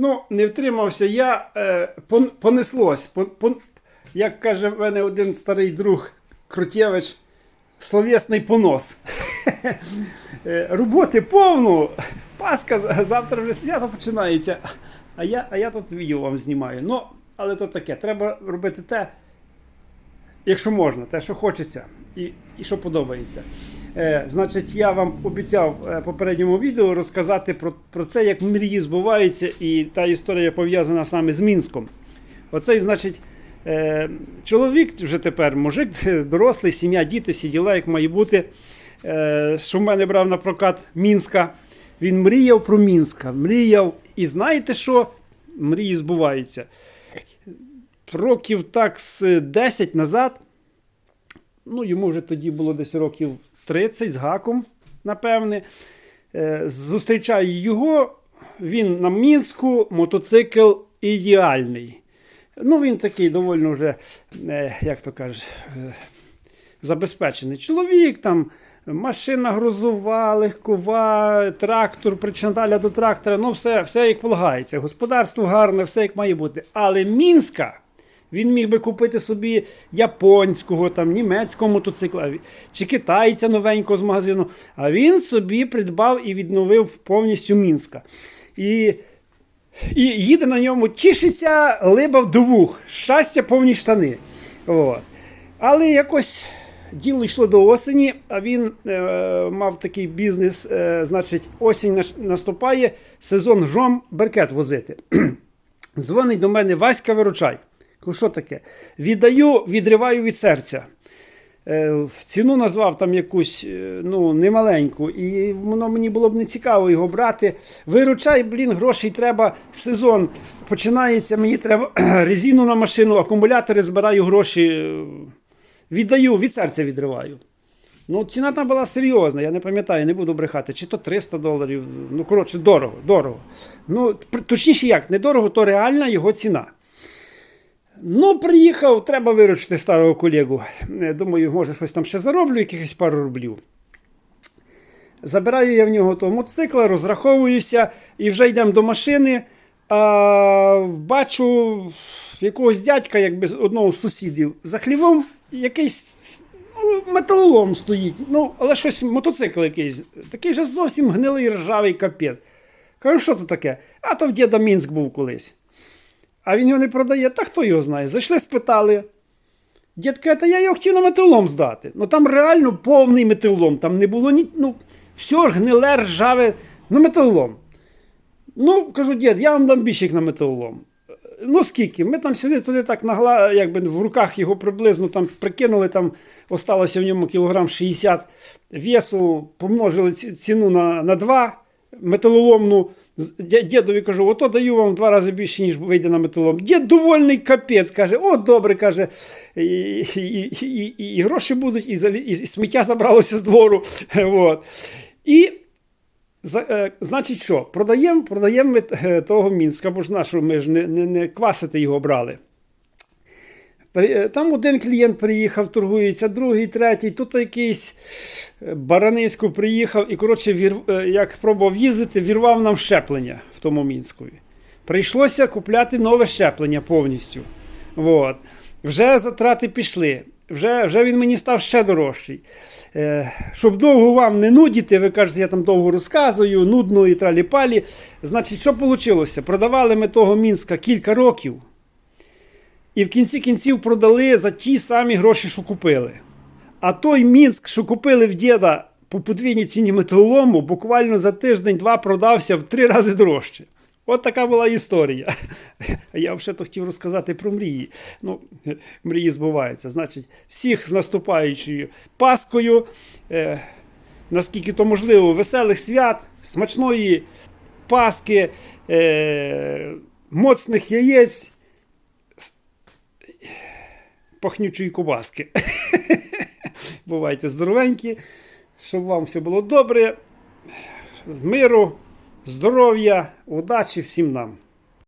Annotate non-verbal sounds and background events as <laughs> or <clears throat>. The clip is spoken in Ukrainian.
Ну, не втримався я, е, пон- понеслось. Пон, пон, як каже в мене один старий друг Крутєвич, словесний понос. <laughs> Е, Роботи повну. Паска, завтра вже свято починається. А я, а я тут відео вам знімаю. Ну, але то таке. Треба робити те, якщо можна, те, що хочеться, і, і що подобається. Е, значить, я вам обіцяв е, попередньому відео розказати про, про те, як мрії збуваються, і та історія пов'язана саме з Мінськом. Оцей, значить, е, чоловік вже тепер, мужик, <laughs> дорослий, сім'я, діти, всі діла, як має бути. Що в мене брав на прокат Мінська. Він мріяв про Мінська, мріяв. І знаєте що? Мрії збуваються. Років так з 10 назад ну, йому вже тоді було десь років 30 з гаком, напевне. Е, Зустрічаю його, він на Мінську, мотоцикл ідеальний. Ну, він такий доволі вже, е, як то каже, е, забезпечений чоловік, там машина грузова, легкова, трактор, причандаля до трактора, ну все, все як полагається. Господарство гарне, все як має бути. Але Мінська. Він міг би купити собі японського, там, німецького мотоцикла чи китайця новенького з магазину. А він собі придбав і відновив повністю Мінська. І, і їде на ньому, тішиться, либав до вух. Щастя, повні штани. От. Але якось діло йшло до осені, а він е, мав такий бізнес, е, значить, осінь наступає, сезон жом беркет возити. <clears throat> Дзвонить до мене Васька Виручай. Кажу, що таке? Віддаю, відриваю від серця. Е, ціну назвав там якусь е, ну, немаленьку, і воно мені було б не цікаво його брати. Виручай, блін, грошей треба. Сезон починається, мені треба <clears throat> резину на машину, акумулятори збираю гроші. е, Віддаю, від серця відриваю. Ну, ціна там була серйозна, я не пам'ятаю, не буду брехати, чи то 300 доларів. Ну, коротше, дорого, дорого. Ну, точніше як, не дорого, то реальна його ціна. Ну, приїхав, треба виручити старого колегу. Е, Думаю, може, щось там ще зароблю, якихось пару рублів. Забираю я в нього того мотоцикла, розраховуюся і вже йдемо до машини. А, бачу якогось дядька, якби одного з сусідів, за хлівом якийсь ну, металолом стоїть. Ну, але щось мотоцикл якийсь. Такий вже зовсім гнилий ржавий капець. Кажу, що то таке? А то в діда Мінськ був колись. А він його не продає, та хто його знає. Зайшли, спитали. Дід каже, та я його хотів на металолом здати. Ну там реально повний металолом. Там не було ні. Ну, все гниле, ржаве, ну металолом. Ну, кажу, дід, я вам дам більше на металолом. Ну скільки? Ми там сюди туди так нагла, якби в руках його приблизно там прикинули, там осталося в ньому кілограм 60 весу, помножили ціну на, на 2 металоломну. Дідові кажу, ото даю вам в два рази більше, ніж вийде на металом. Дід довольний капець, каже, о, добре, каже, і, і, і, і, гроші будуть, і, і сміття забралося з двору. <laughs> От. І е, Значить, що? Продаємо продаємо ми е, того Мінська, бо ж нашу ми ж не, не, не квасити його брали. Е, Там один клієнт приїхав, торгується, другий, третій, тут якийсь е, Баранівську приїхав і, коротше, вір, е, як пробував їздити, вірвав нам щеплення в тому Мінськові. Прийшлося купляти нове щеплення повністю. От. Вже затрати пішли. Вже, вже він мені став ще дорожчий. Е, щоб довго вам не нудіти, ви кажете, я там довго розказую, нудно і тралі-палі. Значить, що вийшло? Продавали ми того Мінська кілька років. І в кінці кінців продали за ті самі гроші, що купили. А той Мінськ, що купили в діда по подвійній ціні металолому, буквально за тиждень-два продався в три рази дорожче. От така була історія. <laughs> Я вже то хотів розказати про мрії. Ну, мрії збуваються. Значить, всіх з наступаючою Паскою, е, наскільки то можливо, веселих свят, смачної Паски, е, моцних яєць пахнючої кубаски. <laughs> Бувайте здоровенькі, щоб вам все було добре, миру, здоров'я, удачі всім нам.